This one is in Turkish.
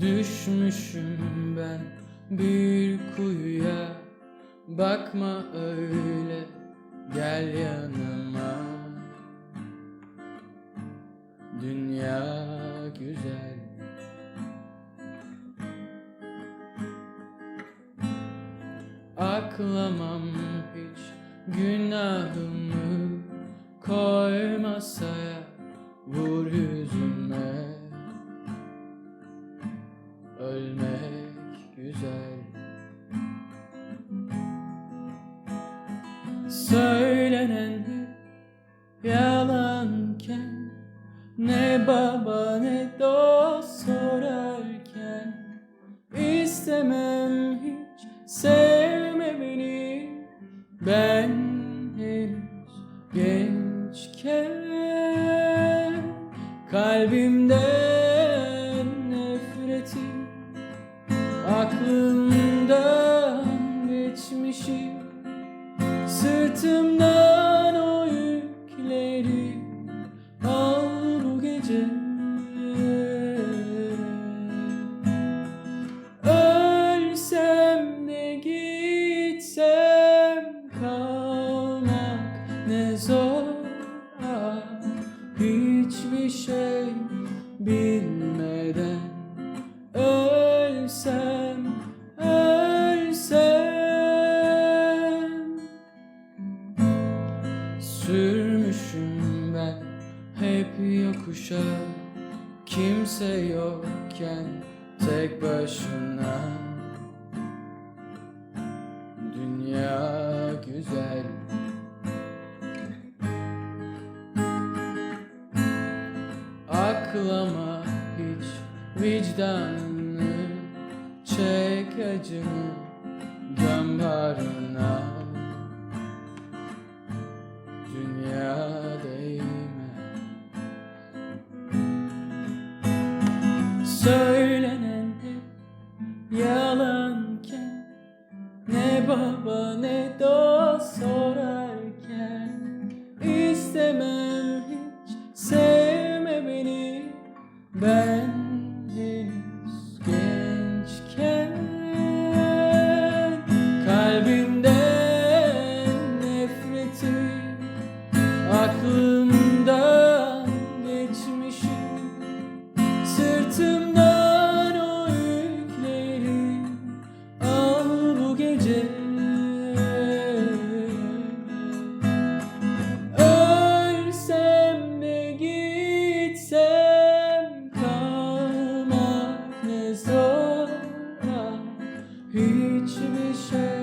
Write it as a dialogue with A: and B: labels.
A: Düşmüşüm ben bir kuyuya. Bakma öyle gel yanıma. Dünya güzel. Aklamam hiç günahımı Koy masaya vur yüzüme. Ölmek güzel. Söylenen yalanken Ne baba ne dost sorarken istemem hiç sevme beni Ben Kalbimden nefreti Aklımdan geçmişi Sırtımdan o yükleri bilmeden Ölsem, ölsem. Sürmüşüm ben hep yokuşa Kimse yokken tek başına Aklama hiç vicdanını. Çek acını göm bağrına Dünya değme. Söylenen hep yalanken Ne baba ne dost sorarken istemem Hiçbir şey